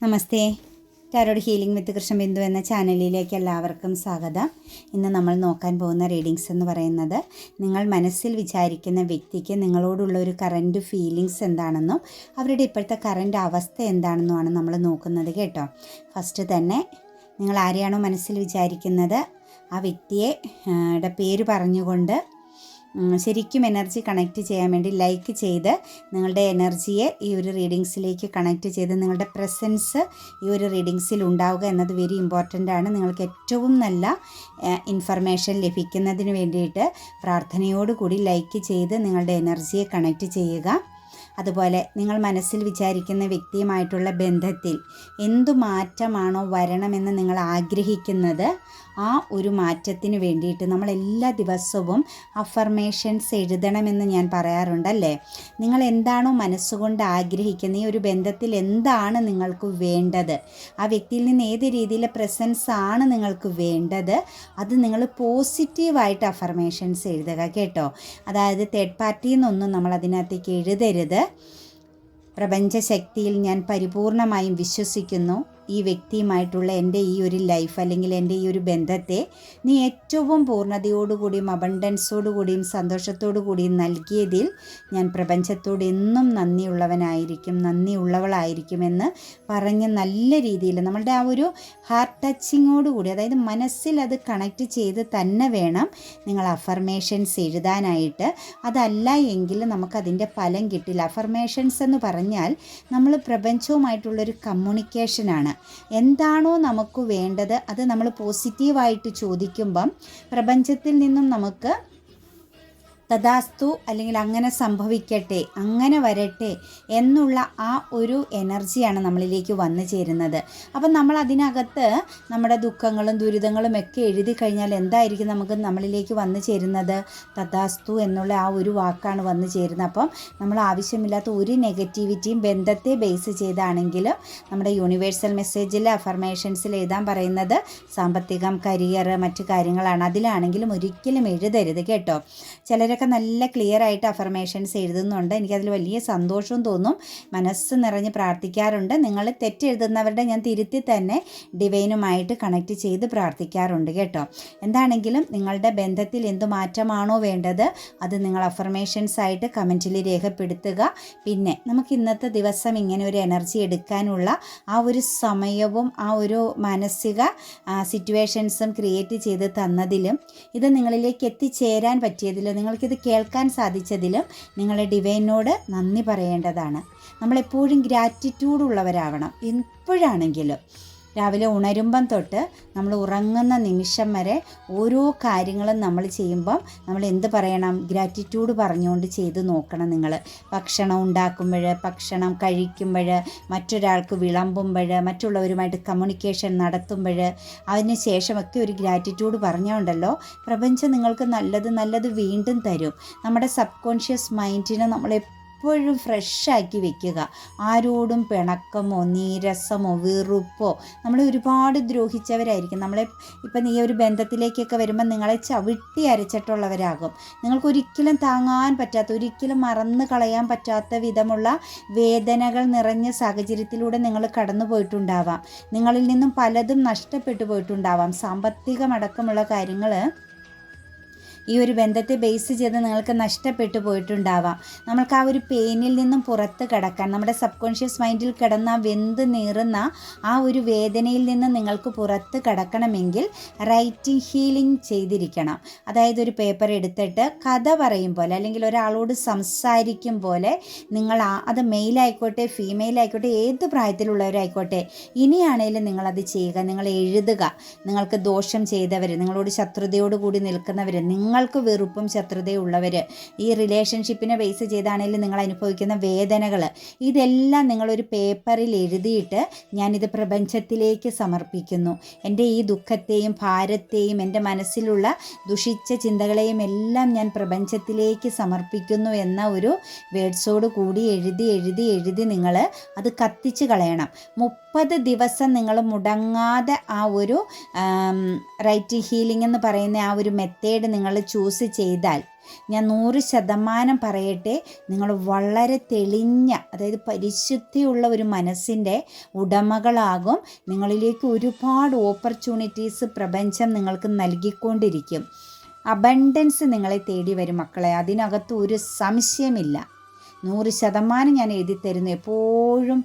Namaste. Tarot healing with Krishnabindu എന്ന ചാനലിലേക്ക് എല്ലാവർക്കും സ്വാഗതം. ഇന്ന് നമ്മൾ നോക്കാൻ പോകുന്ന റീഡിങ്സ് എന്ന് പറയുന്നത് നിങ്ങൾ മനസ്സിൽ വിചാരിക്കുന്ന വ്യക്തിക്ക് നിങ്ങളോടുള്ള ഒരു കറന്റ് ഫീലിങ്സ് എന്താണെന്നും അവരുടെ ഇപ്പോഴത്തെ കറന്റ് അവസ്ഥ എന്താണെന്നുമാണ് നമ്മൾ നോക്കുന്നത് കേട്ടോ. ഫസ്റ്റ് തന്നെ നിങ്ങൾ ആരെയാണോ മനസ്സിൽ വിചാരിക്കുന്നത്? ആ വ്യക്തിയെ പേര് പറഞ്ഞുകൊണ്ട് ശരിക്കും എനർജി കണക്റ്റ് ചെയ്യാൻ വേണ്ടി ലൈക്ക് ചെയ്ത് നിങ്ങളുടെ എനർജിയെ ഈ ഒരു റീഡിങ്സിലേക്ക് കണക്റ്റ് ചെയ്ത് നിങ്ങളുടെ പ്രസൻസ് ഈ ഒരു റീഡിങ്സിൽ ഉണ്ടാവുക എന്നത് വെരി ഇമ്പോർട്ടന്റ് ആണ്. നിങ്ങൾക്ക് ഏറ്റവും നല്ല ഇൻഫർമേഷൻ ലഭിക്കുന്നതിന് വേണ്ടിയിട്ട് പ്രാർത്ഥനയോടുകൂടി ലൈക്ക് ചെയ്ത് നിങ്ങളുടെ എനർജിയെ കണക്റ്റ് ചെയ്യുക. അതുപോലെ നിങ്ങൾ മനസ്സിൽ വിചാരിക്കുന്ന വ്യക്തിയുമായിട്ടുള്ള ബന്ധത്തിൽ എന്തു മാറ്റമാണോ വരണമെന്ന് നിങ്ങൾ ആഗ്രഹിക്കുന്നത് ആ ഒരു മാറ്റത്തിന് വേണ്ടിയിട്ട് നമ്മൾ എല്ലാ ദിവസവും അഫർമേഷൻസ് എഴുതണമെന്ന് ഞാൻ പറയാറുണ്ടല്ലേ? നിങ്ങൾ എന്താണോ മനസ്സുകൊണ്ട് ആഗ്രഹിക്കുന്ന ഈ ഒരു ബന്ധത്തിൽ എന്താണ് നിങ്ങൾക്ക് വേണ്ടത്? ആ വ്യക്തിയിൽ നിന്ന് ഏത് രീതിയിലെ പ്രസൻസ് ആണ് നിങ്ങൾക്ക് വേണ്ടത്? അത് നിങ്ങൾ പോസിറ്റീവായിട്ട് അഫർമേഷൻസ് എഴുതുക കേട്ടോ. അതായത് തേർഡ് പാർട്ടിയിൽ നിന്നൊന്നും നമ്മൾ അതിനകത്തേക്ക് എഴുതരുത്. പ്രപഞ്ചശക്തിയിൽ ഞാൻ പരിപൂർണമായും വിശ്വസിക്കുന്നു. ഈ വ്യക്തിയുമായിട്ടുള്ള എന്റെ ഈ ഒരു ലൈഫ് അല്ലെങ്കിൽ എന്റെ ഈ ഒരു ബന്ധത്തെ നീ ഏറ്റവും പൂർണതയോടുകൂടിയും അബണ്ടൻസോടുകൂടിയും സന്തോഷത്തോടുകൂടിയും നൽകിയതിൽ ഞാൻ പ്രപഞ്ചത്തോട് എന്നും നന്ദിയുള്ളവനായിരിക്കും നന്ദിയുള്ളവളായിരിക്കുമെന്ന് പറഞ്ഞ് നല്ല രീതിയിൽ നമ്മളുടെ ആ ഒരു ഹാർട്ട് ടച്ചിങ്ങോടുകൂടി അതായത് മനസ്സിൽ അത് കണക്റ്റ് ചെയ്ത് തന്നെ വേണം നിങ്ങൾ അഫർമേഷൻസ് എഴുതാനായിട്ട്. അതല്ല എങ്കിൽ നമുക്കതിന്റെ ഫലം കിട്ടില്ല. അഫർമേഷൻസ് എന്ന് പറഞ്ഞാൽ നമ്മൾ പ്രപഞ്ചവുമായിട്ടുള്ളൊരു കമ്മ്യൂണിക്കേഷനാണ് എന്താണോ നമുക്ക് വേണ്ടത് അത് നമ്മൾ പോസിറ്റീവായിട്ട് ചോദിക്കുമ്പം പ്രപഞ്ചത്തിൽ നിന്നും നമുക്ക് തഥാസ്തു അല്ലെങ്കിൽ അങ്ങനെ സംഭവിക്കട്ടെ അങ്ങനെ വരട്ടെ എന്നുള്ള ആ ഒരു എനർജിയാണ് നമ്മളിലേക്ക് വന്നു ചേരുന്നത്. അപ്പം നമ്മൾ അതിനകത്ത് നമ്മുടെ ദുഃഖങ്ങളും ദുരിതങ്ങളും ഒക്കെ എഴുതി കഴിഞ്ഞാൽ എന്തായിരിക്കും നമുക്ക് നമ്മളിലേക്ക് വന്നു ചേരുന്നത്? തഥാസ്തു എന്നുള്ള ആ ഒരു വാക്കാണ് വന്നു ചേരുന്നത്. അപ്പം നമ്മൾ ആവശ്യമില്ലാത്ത ഒരു നെഗറ്റിവിറ്റിയും ബന്ധത്തെ ബേസ് ചെയ്താണെങ്കിലും നമ്മുടെ യൂണിവേഴ്സൽ മെസ്സേജിൽ അഫർമേഷൻസിൽ എഴുതാൻ പറയുന്നത് സാമ്പത്തികം കരിയർ മറ്റു കാര്യങ്ങളാണ്. അതിലാണെങ്കിലും ഒരിക്കലും എഴുതരുത് കേട്ടോ. ചിലരൊക്കെ നല്ല ക്ലിയർ ആയിട്ട് അഫർമേഷൻസ് എഴുതുന്നുണ്ട്. എനിക്കതിൽ വലിയ സന്തോഷവും തോന്നും. മനസ്സ് നിറഞ്ഞ് പ്രാർത്ഥിക്കാറുണ്ട്. നിങ്ങൾ തെറ്റെഴുതുന്നവരുടെ ഞാൻ തിരുത്തി തന്നെ ഡിവൈനുമായിട്ട് കണക്ട് ചെയ്ത് പ്രാർത്ഥിക്കാറുണ്ട് കേട്ടോ. എന്താണെങ്കിലും നിങ്ങളുടെ ബന്ധത്തിൽ എന്ത് മാറ്റമാണോ വേണ്ടത് അത് നിങ്ങൾ അഫർമേഷൻസ് ആയിട്ട് കമന്റിൽ രേഖപ്പെടുത്തുക. പിന്നെ നമുക്ക് ഇന്നത്തെ ദിവസം ഇങ്ങനെ ഒരു എനർജി എടുക്കാനുള്ള ആ ഒരു സമയവും ആ ഒരു മാനസിക സിറ്റുവേഷൻസും ക്രിയേറ്റ് ചെയ്ത് തന്നതിലും ഇത് നിങ്ങളിലേക്ക് എത്തിച്ചേരാൻ പറ്റിയതിലും നിങ്ങൾക്കിത് കേൾക്കാൻ സാധിച്ചതിലും നിങ്ങളെ ഡിവൈനോട് നന്ദി പറയേണ്ടതാണ്. നമ്മളെപ്പോഴും ഗ്രാറ്റിറ്റ്യൂഡ് ഉള്ളവരാവണം. എപ്പോഴാണെങ്കിലും രാവിലെ ഉണരുമ്പം തൊട്ട് നമ്മൾ ഉറങ്ങുന്ന നിമിഷം വരെ ഓരോ കാര്യങ്ങളും നമ്മൾ ചെയ്യുമ്പം നമ്മൾ എന്ത് പറയണം? ഗ്രാറ്റിറ്റ്യൂഡ് പറഞ്ഞുകൊണ്ട് ചെയ്ത് നോക്കണം നിങ്ങൾ. ഭക്ഷണം ഉണ്ടാക്കുമ്പോൾ ഭക്ഷണം കഴിക്കുമ്പോൾ മറ്റൊരാൾക്ക് വിളമ്പുമ്പോൾ മറ്റുള്ളവരുമായിട്ട് കമ്മ്യൂണിക്കേഷൻ നടത്തുമ്പോൾ അതിന് ശേഷമൊക്കെ ഒരു ഗ്രാറ്റിറ്റ്യൂഡ് പറഞ്ഞുകൊണ്ടല്ലോ പ്രപഞ്ചം നിങ്ങൾക്ക് നല്ലത് നല്ലത് വീണ്ടും തരും. നമ്മുടെ സബ് കോൺഷ്യസ് മൈൻഡിനെ നമ്മളെ എപ്പോഴും ഫ്രഷാക്കി വെക്കുക. ആരോടും പിണക്കമോ നീരസമോ വെറുപ്പോ. നമ്മളെ ഒരുപാട് ദ്രോഹിച്ചവരായിരിക്കും. നമ്മളെ ഇപ്പം ഈ ഒരു ബന്ധത്തിലേക്കൊക്കെ വരുമ്പോൾ നിങ്ങളെ ചവിട്ടി അരച്ചിട്ടുള്ളവരാകും. നിങ്ങൾക്ക് ഒരിക്കലും താങ്ങാൻ പറ്റാത്ത ഒരിക്കലും മറന്നു കളയാൻ പറ്റാത്ത വിധമുള്ള വേദനകൾ നിറഞ്ഞ സാഹചര്യത്തിലൂടെ നിങ്ങൾ കടന്നു പോയിട്ടുണ്ടാവാം. നിങ്ങളിൽ നിന്നും പലതും നഷ്ടപ്പെട്ടു പോയിട്ടുണ്ടാവാം. സാമ്പത്തികമടക്കമുള്ള കാര്യങ്ങൾ ഈ ഒരു ബന്ധത്തെ ബേസ് ചെയ്ത് നിങ്ങൾക്ക് നഷ്ടപ്പെട്ടു പോയിട്ടുണ്ടാവാം. നമ്മൾക്ക് ആ ഒരു പെയിനിൽ നിന്നും പുറത്ത് കടക്കാൻ നമ്മുടെ സബ് കോൺഷ്യസ് മൈൻഡിൽ കിടന്ന വെന്ത് നീറുന്ന ആ ഒരു വേദനയിൽ നിന്ന് നിങ്ങൾക്ക് പുറത്ത് കടക്കണമെങ്കിൽ റൈറ്റിംഗ് ഹീലിംഗ് ചെയ്തിരിക്കണം. അതായത് ഒരു പേപ്പർ എടുത്തിട്ട് കഥ പറയും പോലെ അല്ലെങ്കിൽ ഒരാളോട് സംസാരിക്കും പോലെ നിങ്ങൾ അത് മെയിലായിക്കോട്ടെ ഫീമെയിൽ ആയിക്കോട്ടെ ഏത് പ്രായത്തിലുള്ളവരായിക്കോട്ടെ ഇനിയാണേലും നിങ്ങളത് ചെയ്യുക. നിങ്ങൾ എഴുതുക. നിങ്ങൾക്ക് ദോഷം ചെയ്തവർ നിങ്ങളോട് ശത്രുതയോട് കൂടി നിൽക്കുന്നവർ നിങ്ങൾക്ക് വെറുപ്പും ശത്രുതയുള്ളവർ ഈ റിലേഷൻഷിപ്പിനെ ബേസ് ചെയ്താണെങ്കിലും നിങ്ങൾ അനുഭവിക്കുന്ന വേദനകൾ ഇതെല്ലാം നിങ്ങളൊരു പേപ്പറിൽ എഴുതിയിട്ട് ഞാനിത് പ്രപഞ്ചത്തിലേക്ക് സമർപ്പിക്കുന്നു. എന്റെ ഈ ദുഃഖത്തെയും ഭാരത്തെയും എന്റെ മനസ്സിലുള്ള ദുഷിച്ച ചിന്തകളെയും എല്ലാം ഞാൻ പ്രപഞ്ചത്തിലേക്ക് സമർപ്പിക്കുന്നു എന്ന ഒരു വേഡ്സോട് കൂടി എഴുതി എഴുതി എഴുതി നിങ്ങൾ അത് കത്തിച്ച് കളയണം. മുപ്പത് ദിവസം നിങ്ങൾ മുടങ്ങാതെ ആ ഒരു റൈറ്റ് ഹീലിംഗ് എന്ന് പറയുന്ന ആ ഒരു മെത്തേഡ് നിങ്ങൾ ചൂസ് ചെയ്താൽ ഞാൻ നൂറ് ശതമാനം പറയട്ടെ നിങ്ങൾ വളരെ തെളിഞ്ഞ അതായത് പരിശുദ്ധിയുള്ള ഒരു മനസ്സിന്റെ ഉടമകളാകും. നിങ്ങളിലേക്ക് ഒരുപാട് ഓപ്പർച്യൂണിറ്റീസ് പ്രപഞ്ചം നിങ്ങൾക്ക് നൽകിക്കൊണ്ടിരിക്കും. അബണ്ടൻസ് നിങ്ങളെ തേടി വരും മക്കളെ അതിനകത്ത് ഒരു സംശയമില്ല. നൂറ് ശതമാനം ഞാൻ എഴുതി തരുന്നു എപ്പോഴും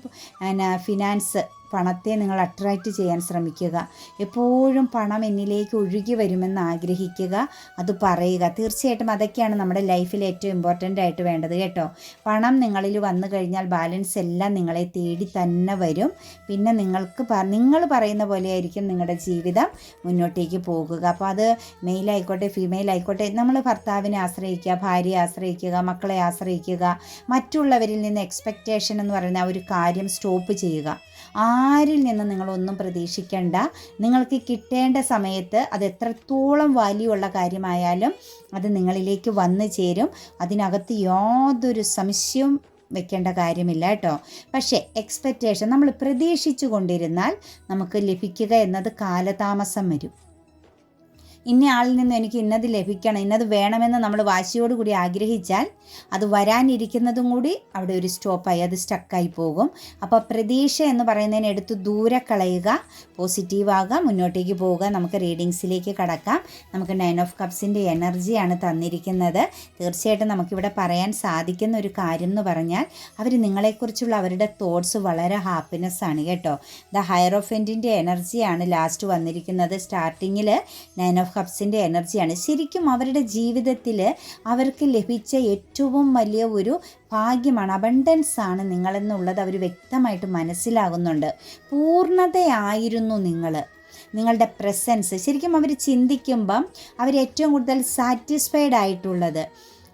ഫിനാൻസ് പണത്തെ നിങ്ങൾ അട്രാക്റ്റ് ചെയ്യാൻ ശ്രമിക്കുക. എപ്പോഴും പണം എന്നിലേക്ക് ഒഴുകി വരുമെന്ന് ആഗ്രഹിക്കുക. അത് പറയുക. തീർച്ചയായിട്ടും അതൊക്കെയാണ് നമ്മുടെ ലൈഫിൽ ഏറ്റവും ഇമ്പോർട്ടന്റ് ആയിട്ട് വേണ്ടത് കേട്ടോ. പണം നിങ്ങളിൽ വന്നു കഴിഞ്ഞാൽ ബാലൻസ് എല്ലാം നിങ്ങളെ തേടി തന്നെ വരും. പിന്നെ നിങ്ങൾക്ക് നിങ്ങൾ പറയുന്ന പോലെ ആയിരിക്കും നിങ്ങളുടെ ജീവിതം മുന്നോട്ടേക്ക് പോകുക. അപ്പോൾ അത് മെയിൽ ആയിക്കോട്ടെ ഫീമെയിൽ ആയിക്കോട്ടെ നമ്മൾ ഭർത്താവിനെ ആശ്രയിക്കുക ഭാര്യയെ ആശ്രയിക്കുക മക്കളെ ആശ്രയിക്കുക മറ്റുള്ളവരിൽ നിന്ന് എക്സ്പെക്റ്റേഷൻ എന്ന് പറയുന്ന ഒരു കാര്യം സ്റ്റോപ്പ് ചെയ്യുക. ആരിൽ നിന്ന് നിങ്ങളൊന്നും പ്രതീക്ഷിക്കേണ്ട. നിങ്ങൾക്ക് കിട്ടേണ്ട സമയത്ത് അത് എത്രത്തോളം വാല്യൂ ഉള്ള കാര്യമായാലും അത് നിങ്ങളിലേക്ക് വന്നു ചേരും. അതിനകത്ത് യാതൊരു സംശയവും വെക്കേണ്ട കാര്യമില്ല കേട്ടോ. പക്ഷേ എക്സ്പെക്റ്റേഷൻ നമ്മൾ പ്രതീക്ഷിച്ചു കൊണ്ടിരുന്നാൽ നമുക്ക് ലഭിക്കുക എന്നത് കാലതാമസം വരും. ഇന്ന ആളിൽ നിന്ന് എനിക്ക് ഇന്നത് ലഭിക്കണം ഇന്നത് വേണമെന്ന് നമ്മൾ വാശിയോട് കൂടി ആഗ്രഹിച്ചാൽ അത് വരാനിരിക്കുന്നതും കൂടി അവിടെ ഒരു സ്റ്റോപ്പായി അത് സ്റ്റക്കായി പോകും. അപ്പോൾ പ്രതീക്ഷ എന്ന് പറയുന്നതിന് എടുത്ത് ദൂരെ കളയുക പോസിറ്റീവാകുക മുന്നോട്ടേക്ക് പോവുക. നമുക്ക് റീഡിങ്സിലേക്ക് കടക്കാം. നമുക്ക് നയൻ ഓഫ് കപ്സിന്റെ എനർജിയാണ് തന്നിരിക്കുന്നത്. തീർച്ചയായിട്ടും നമുക്കിവിടെ പറയാൻ സാധിക്കുന്ന ഒരു കാര്യം എന്ന് പറഞ്ഞാൽ അവർ നിങ്ങളെക്കുറിച്ചുള്ള അവരുടെ തോട്ട്സ് വളരെ ഹാപ്പിനെസ് ആണ് കേട്ടോ. ദ ഹയർ ഓഫ് എൻഡിന്റെ എനർജിയാണ് ലാസ്റ്റ് വന്നിരിക്കുന്നത്. സ്റ്റാർട്ടിങ്ങിൽ നയൻ ഓഫ് കപ്സിന്റെ എനർജിയാണ്. ശരിക്കും അവരുടെ ജീവിതത്തിൽ അവർക്ക് ലഭിച്ച ഏറ്റവും വലിയ ഒരു ഭാഗ്യമാണ് അബണ്ടൻസ് ആണ് നിങ്ങളെന്നുള്ളത് അവർ വ്യക്തമായിട്ട് മനസ്സിലാകുന്നുണ്ട്. പൂർണതയായിരുന്നു നിങ്ങൾ നിങ്ങളുടെ പ്രസൻസ് ശരിക്കും അവർ ചിന്തിക്കുമ്പം അവർ ഏറ്റവും കൂടുതൽ സാറ്റിസ്ഫൈഡ് ആയിട്ടുള്ളത്.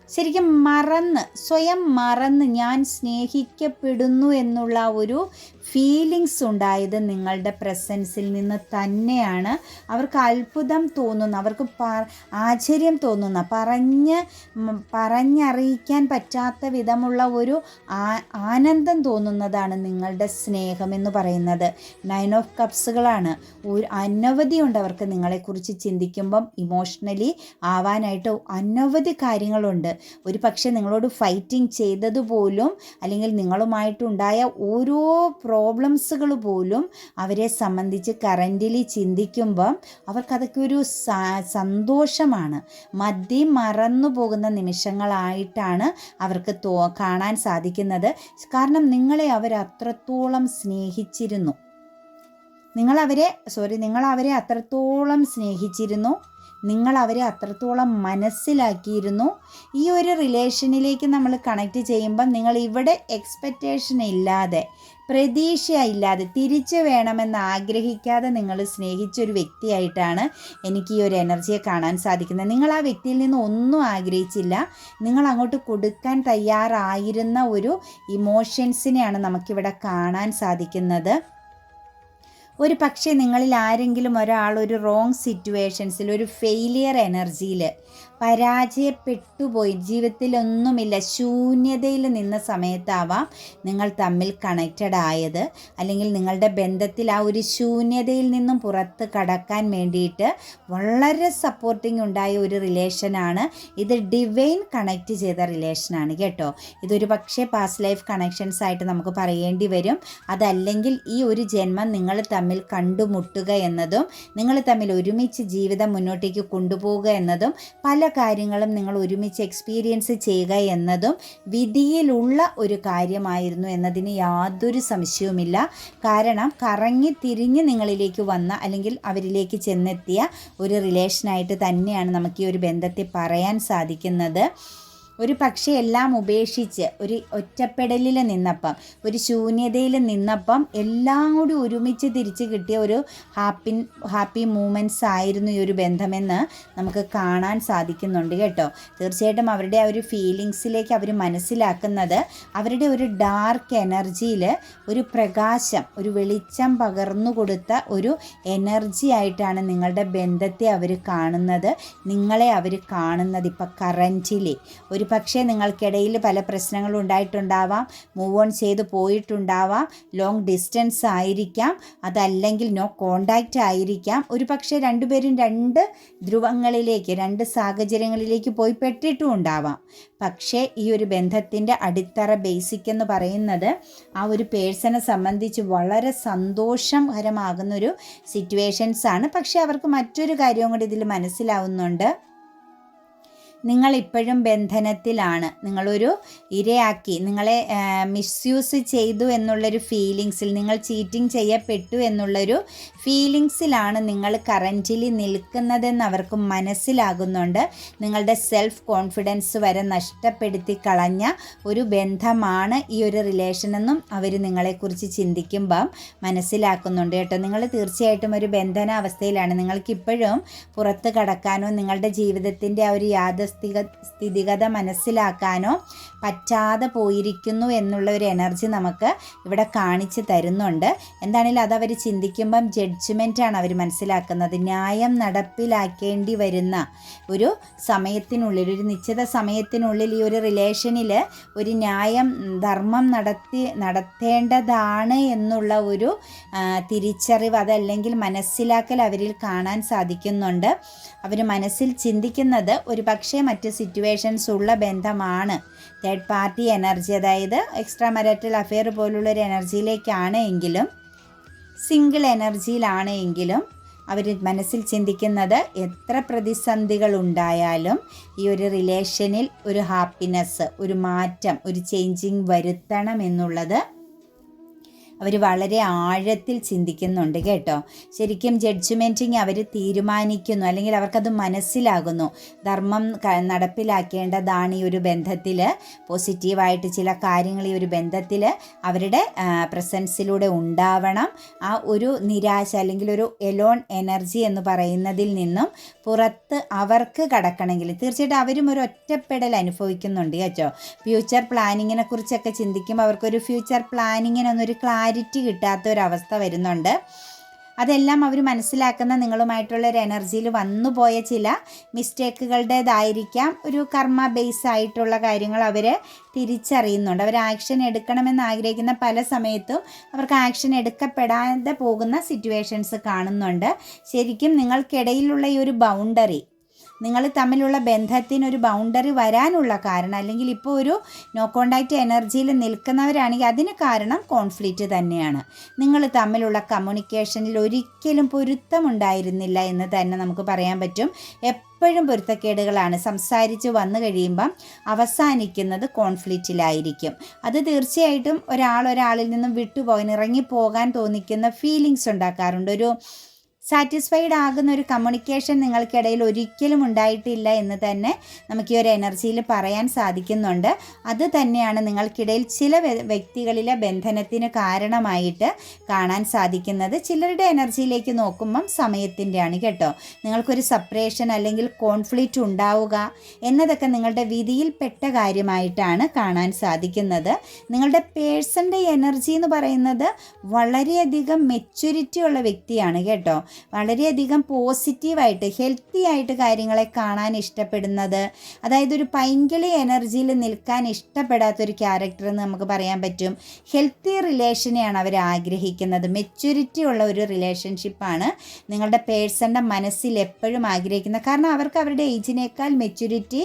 ശരിക്കും മറന്ന് സ്വയം മറന്ന് ഞാൻ സ്നേഹിക്കപ്പെടുന്നു എന്നുള്ള ഒരു ഫീലിങ്സ് ഉണ്ടായത് നിങ്ങളുടെ പ്രസൻസിൽ നിന്ന് തന്നെയാണ്. അവർക്ക് അത്ഭുതം തോന്നുന്ന. അവർക്ക് ആശ്ചര്യം തോന്നുന്ന. പറഞ്ഞ് പറഞ്ഞറിയിക്കാൻ പറ്റാത്ത വിധമുള്ള ഒരു ആനന്ദം തോന്നുന്നതാണ് നിങ്ങളുടെ സ്നേഹം എന്ന് പറയുന്നത്. നയൻ ഓഫ് കപ്സുകളാണ് ഒരു അനവധിയുണ്ട് അവർക്ക് നിങ്ങളെക്കുറിച്ച് ചിന്തിക്കുമ്പം. ഇമോഷണലി ആവാനായിട്ട് അനവധി കാര്യങ്ങളുണ്ട്. ഒരു പക്ഷേ നിങ്ങളോട് ഫൈറ്റിംഗ് ചെയ്തതുപോലും അല്ലെങ്കിൽ നിങ്ങളുമായിട്ടുണ്ടായ ഓരോ പ്രോബ്ലംസുകൾ പോലും അവരെ സംബന്ധിച്ച് കറന്റിലി ചിന്തിക്കുമ്പം അവർക്കതൊക്കെ ഒരു സന്തോഷമാണ്. മതി മറന്നു പോകുന്ന നിമിഷങ്ങളായിട്ടാണ് അവർക്ക് തോ കാണാൻ സാധിക്കുന്നത്. കാരണം നിങ്ങളെ അവർ അത്രത്തോളം സ്നേഹിച്ചിരുന്നു. നിങ്ങളവരെ സോറി നിങ്ങളവരെ അത്രത്തോളം സ്നേഹിച്ചിരുന്നു. നിങ്ങൾ അവരെ അത്രത്തോളം മനസ്സിലാക്കിയിരുന്നു. ഈ ഒരു റിലേഷനിലേക്ക് നമ്മൾ കണക്ട് ചെയ്യുമ്പം നിങ്ങൾ ഇവിടെ എക്സ്പെക്റ്റേഷൻ ഇല്ലാതെ പ്രതീക്ഷയില്ലാതെ തിരിച്ചു വേണമെന്ന് ആഗ്രഹിക്കാതെ നിങ്ങൾ സ്നേഹിച്ച ഒരു വ്യക്തിയായിട്ടാണ് എനിക്ക് ഈ ഒരു എനർജിയെ കാണാൻ സാധിക്കുന്നത്. നിങ്ങൾ ആ വ്യക്തിയിൽ നിന്ന് ഒന്നും ആഗ്രഹിച്ചില്ല. നിങ്ങൾ അങ്ങോട്ട് കൊടുക്കാൻ തയ്യാറായിരുന്ന ഒരു ഇമോഷൻസിനെയാണ് നമുക്കിവിടെ കാണാൻ സാധിക്കുന്നത്. ഒരു പക്ഷേ നിങ്ങളിൽ ആരെങ്കിലും ഒരാൾ ഒരു റോങ് സിറ്റുവേഷൻസിൽ ഒരു ഫെയിലിയർ എനർജിയിൽ പരാജയപ്പെട്ടുപോയി ജീവിതത്തിലൊന്നുമില്ല ശൂന്യതയിൽ നിന്ന സമയത്താവാം നിങ്ങൾ തമ്മിൽ കണക്റ്റഡ് ആയത്. അല്ലെങ്കിൽ നിങ്ങളുടെ ബന്ധത്തിൽ ആ ഒരു ശൂന്യതയിൽ നിന്നും പുറത്ത് കടക്കാൻ വേണ്ടിയിട്ട് വളരെ സപ്പോർട്ടിങ് ഉണ്ടായ ഒരു റിലേഷനാണ് ഇത് ഡിവൈൻ കണക്റ്റ് ചെയ്ത റിലേഷനാണ് കേട്ടോ. ഇതൊരു പക്ഷേ പാസ്റ്റ് ലൈഫ് കണക്ഷൻസ് ആയിട്ട് നമുക്ക് പറയേണ്ടി വരും. അതല്ലെങ്കിൽ ഈ ഒരു ജന്മം നിങ്ങൾ തമ്മിൽ കണ്ടുമുട്ടുക എന്നതും നിങ്ങൾ തമ്മിൽ ഒരുമിച്ച് ജീവിതം മുന്നോട്ടേക്ക് കൊണ്ടുപോവുക എന്നതും പല കാര്യങ്ങളും നിങ്ങൾ ഒരുമിച്ച് എക്സ്പീരിയൻസ് ചെയ്യുക എന്നതും വിധിയിലുള്ള ഒരു കാര്യമായിരുന്നു എന്നതിന് യാതൊരു സംശയവുമില്ല. കാരണം കറങ്ങി തിരിഞ്ഞ് നിങ്ങളിലേക്ക് വന്ന അല്ലെങ്കിൽ അവരിലേക്ക് ചെന്നെത്തിയ ഒരു റിലേഷനായിട്ട് തന്നെയാണ് നമുക്ക് ഈ ഒരു ബന്ധത്തെ പറയാൻ സാധിക്കുന്നത്. ഒരു പക്ഷേ എല്ലാം ഉപേക്ഷിച്ച് ഒരു ഒറ്റപ്പെടലിൽ നിന്നപ്പം ഒരു ശൂന്യതയിൽ നിന്നപ്പം എല്ലാം കൂടി ഒരുമിച്ച് തിരിച്ച് കിട്ടിയ ഒരു ഹാപ്പി ഹാപ്പി മൂമെന്റ്സ് ആയിരുന്നു ഈ ഒരു ബന്ധമെന്ന് നമുക്ക് കാണാൻ സാധിക്കുന്നുണ്ട് കേട്ടോ. തീർച്ചയായിട്ടും അവരുടെ ആ ഒരു ഫീലിങ്സിലേക്ക് അവർ മനസ്സിലാക്കുന്നത് അവരുടെ ഒരു ഡാർക്ക് എനർജിയിൽ ഒരു പ്രകാശം ഒരു വെളിച്ചം പകർന്നു കൊടുത്ത ഒരു എനർജി ആയിട്ടാണ് നിങ്ങളുടെ ബന്ധത്തെ അവർ കാണുന്നത് നിങ്ങളെ അവർ കാണുന്നത് ഇപ്പം കറന്റിലി ഒരു പക്ഷേ നിങ്ങൾക്കിടയിൽ പല പ്രശ്നങ്ങളും ഉണ്ടായിട്ടുണ്ടാവാം. മൂവ് ഓൺ ചെയ്ത് പോയിട്ടുണ്ടാവാം. ലോങ് ഡിസ്റ്റൻസ് ആയിരിക്കാം. അതല്ലെങ്കിൽ നോ കോണ്ടാക്റ്റ് ആയിരിക്കാം. ഒരു പക്ഷേ രണ്ടുപേരും രണ്ട് ധ്രുവങ്ങളിലേക്ക് രണ്ട് സാഹചര്യങ്ങളിലേക്ക് പോയി പെട്ടിട്ടും ഉണ്ടാവാം പക്ഷേ ഈ ഒരു ബന്ധത്തിന്റെ അടിത്തറ ബേസിക് എന്ന് പറയുന്നത് ആ ഒരു പേഴ്സണെ സംബന്ധിച്ച് വളരെ സന്തോഷകരമാകുന്നൊരു സിറ്റുവേഷൻസ് ആണ്. പക്ഷേ അവർക്ക് മറ്റൊരു കാര്യവും കൂടി ഇതിൽ മനസ്സിലാവുന്നുണ്ട്. നിങ്ങൾ ഇപ്പോഴും ബന്ധനത്തിലാണ്. നിങ്ങളൊരു ഇരയാക്കി നിങ്ങളെ മിസ്യൂസ് ചെയ്തു എന്നുള്ളൊരു ഫീലിങ്സിൽ നിങ്ങൾ ചീറ്റിംഗ് ചെയ്യപ്പെട്ടു എന്നുള്ളൊരു ഫീലിങ്സിലാണ് നിങ്ങൾ കറന്റിലി നിൽക്കുന്നതെന്ന് അവർക്ക് മനസ്സിലാകുന്നുണ്ട്. നിങ്ങളുടെ സെൽഫ് കോൺഫിഡൻസ് വരെ നഷ്ടപ്പെടുത്തി കളഞ്ഞ ഒരു ബന്ധമാണ് ഈ ഒരു റിലേഷൻ എന്നും അവർ നിങ്ങളെക്കുറിച്ച് ചിന്തിക്കുമ്പം മനസ്സിലാക്കുന്നുണ്ട് കേട്ടോ. നിങ്ങൾ തീർച്ചയായിട്ടും ഒരു ബന്ധന ബന്ധനാവസ്ഥയിലാണ്. നിങ്ങൾക്കിപ്പോഴും പുറത്ത് കടക്കാനോ നിങ്ങളുടെ ജീവിതത്തിന്റെ ആ ഒരു യാഥാസ്ഥിക സ്ഥിതിഗത മനസ്സിലാക്കാനോ പറ്റാതെ പോയിരിക്കുന്നു എന്നുള്ള ഒരു എനർജി നമുക്ക് ഇവിടെ കാണിച്ചു തരുന്നുണ്ട്. എന്താണെങ്കിലും അതവർ ചിന്തിക്കുമ്പം ആണ് അവർ മനസ്സിലാക്കുന്നത്. ന്യായം നടപ്പിലാക്കേണ്ടി വരുന്ന ഒരു സമയത്തിനുള്ളിൽ ഒരു നിശ്ചിത സമയത്തിനുള്ളിൽ ഈ ഒരു റിലേഷനിൽ ഒരു ന്യായം ധർമ്മം നടത്തി നടത്തേണ്ടതാണ് എന്നുള്ള ഒരു തിരിച്ചറിവ് അതല്ലെങ്കിൽ മനസ്സിലാക്കൽ അവരിൽ കാണാൻ സാധിക്കുന്നുണ്ട്. അവർ മനസ്സിൽ ചിന്തിക്കുന്നത് ഒരു പക്ഷേ മറ്റ് സിറ്റുവേഷൻസ് ഉള്ള ബന്ധമാണ്. തേർഡ് പാർട്ടി എനർജി അതായത് എക്സ്ട്രാ മരറ്റൽ അഫെയർ പോലുള്ള ഒരു എനർജിയിലേക്കാണ് എങ്കിലും സിംഗിൾ എനർജിയിലാണ് എങ്കിലും അവർ മനസ്സിൽ ചിന്തിക്കുന്നത് എത്ര പ്രതിസന്ധികൾ ഉണ്ടായാലും ഈ ഒരു റിലേഷനിൽ ഒരു ഹാപ്പിനെസ് ഒരു മാറ്റം ഒരു ചേഞ്ചിങ് വരുത്തണം എന്നുള്ളത് അവർ വളരെ ആഴത്തിൽ ചിന്തിക്കുന്നുണ്ട് കേട്ടോ. ശരിക്കും ജഡ്ജ്മെന്റിങ് അവർ തീരുമാനിക്കുന്നു അല്ലെങ്കിൽ അവർക്കത് മനസ്സിലാകുന്നു. ധർമ്മം നടപ്പിലാക്കേണ്ടതാണ് ഈ ഒരു ബന്ധത്തിൽ പോസിറ്റീവായിട്ട് ചില കാര്യങ്ങൾ ഈ ഒരു ബന്ധത്തിൽ അവരുടെ പ്രസൻസിലൂടെ ഉണ്ടാവണം. ആ ഒരു നിരാശ അല്ലെങ്കിൽ ഒരു എലോൺ എനർജി എന്ന് പറയുന്നതിൽ നിന്നും പുറത്ത് അവർക്ക് കടക്കണമെങ്കിൽ തീർച്ചയായിട്ടും അവരും ഒരു ഒറ്റപ്പെടൽ അനുഭവിക്കുന്നുണ്ട് കേട്ടോ. ഫ്യൂച്ചർ പ്ലാനിങ്ങിനെ കുറിച്ചൊക്കെ ചിന്തിക്കുമ്പോൾ അവർക്കൊരു ഫ്യൂച്ചർ പ്ലാനിങ്ങിനൊന്നൊരു ക്ലാ ക്ലാരിറ്റി കിട്ടാത്ത ഒരവസ്ഥ വരുന്നുണ്ട്. അതെല്ലാം അവർ മനസ്സിലാക്കുന്ന നിങ്ങളുമായിട്ടുള്ള ഒരു എനർജിയിൽ വന്നു പോയ ചില മിസ്റ്റേക്കുകളുടേതായിരിക്കാം. ഒരു കർമ്മ ബേസ് ആയിട്ടുള്ള കാര്യങ്ങൾ അവർ തിരിച്ചറിയുന്നുണ്ട്. അവർ ആക്ഷൻ എടുക്കണമെന്ന് ആഗ്രഹിക്കുന്ന പല സമയത്തും അവർക്ക് ആക്ഷൻ എടുക്കപ്പെടാതെ പോകുന്ന സിറ്റുവേഷൻസ് കാണുന്നുണ്ട്. ശരിക്കും നിങ്ങൾക്കിടയിലുള്ള ഈ ഒരു ബൗണ്ടറി നിങ്ങൾ തമ്മിലുള്ള ബന്ധത്തിനൊരു ബൗണ്ടറി വരാനുള്ള കാരണം അല്ലെങ്കിൽ ഇപ്പോൾ ഒരു നോ കോണ്ടാക്റ്റ് എനർജിയിൽ നിൽക്കുന്നവരാണെങ്കിൽ അതിന് കാരണം കോൺഫ്ലിക്റ്റ് തന്നെയാണ്. നിങ്ങൾ തമ്മിലുള്ള കമ്മ്യൂണിക്കേഷനിൽ ഒരിക്കലും പൊരുത്തമുണ്ടായിരുന്നില്ല എന്ന് തന്നെ നമുക്ക് പറയാൻ പറ്റും. എപ്പോഴും പൊരുത്തക്കേടുകളാണ്. സംസാരിച്ച് വന്നു കഴിയുമ്പം അവസാനിക്കുന്നത് കോൺഫ്ലിക്റ്റിലായിരിക്കും അത് തീർച്ചയായിട്ടും ഒരാൾ ഒരാളിൽ നിന്നും വിട്ടുപോകാൻ ഇറങ്ങിപ്പോകാൻ തോന്നിക്കുന്ന ഫീലിങ്സ് ഉണ്ടാക്കാറുണ്ട്. ഒരു സാറ്റിസ്ഫൈഡ് ആകുന്ന ഒരു കമ്മ്യൂണിക്കേഷൻ നിങ്ങൾക്കിടയിൽ ഒരിക്കലും ഉണ്ടായിട്ടില്ല എന്ന് തന്നെ നമുക്ക് ഈ ഒരു എനർജിയിൽ പറയാൻ സാധിക്കുന്നുണ്ട്. അത് തന്നെയാണ് നിങ്ങൾക്കിടയിൽ ചില വ്യക്തികളിലെ ബന്ധനത്തിന് കാരണമായിട്ട് കാണാൻ സാധിക്കുന്നത്. ചിലരുടെ എനർജിയിലേക്ക് നോക്കുമ്പം സമയത്തിന്റെയാണ് കേട്ടോ. നിങ്ങൾക്കൊരു സപ്പറേഷൻ അല്ലെങ്കിൽ കോൺഫ്ലിക്റ്റ് ഉണ്ടാവുക എന്നതൊക്കെ നിങ്ങളുടെ വിധിയിൽപ്പെട്ട കാര്യമായിട്ടാണ് കാണാൻ സാധിക്കുന്നത്. നിങ്ങളുടെ പേഴ്സന്റെ എനർജി എന്ന് പറയുന്നത് വളരെയധികം മെച്യൂരിറ്റി ഉള്ള വ്യക്തിയാണ് കേട്ടോ. വളരെയധികം പോസിറ്റീവായിട്ട് ഹെൽത്തി ആയിട്ട് കാര്യങ്ങളെ കാണാൻ ഇഷ്ടപ്പെടുന്നത്. അതായത് ഒരു പൈങ്കിളി എനർജിയിൽ നിൽക്കാൻ ഇഷ്ടപ്പെടാത്തൊരു ക്യാരക്ടർ എന്ന് നമുക്ക് പറയാൻ പറ്റും. ഹെൽത്തി റിലേഷനെയാണ് അവർ ആഗ്രഹിക്കുന്നത്. മെച്യൂരിറ്റി ഉള്ള ഒരു റിലേഷൻഷിപ്പാണ് നിങ്ങളുടെ പേഴ്സണിന്റെ മനസ്സിൽ എപ്പോഴും ആഗ്രഹിക്കുന്നത്. കാരണം അവർക്ക് അവരുടെ ഏജിനേക്കാൾ മെച്യൂരിറ്റി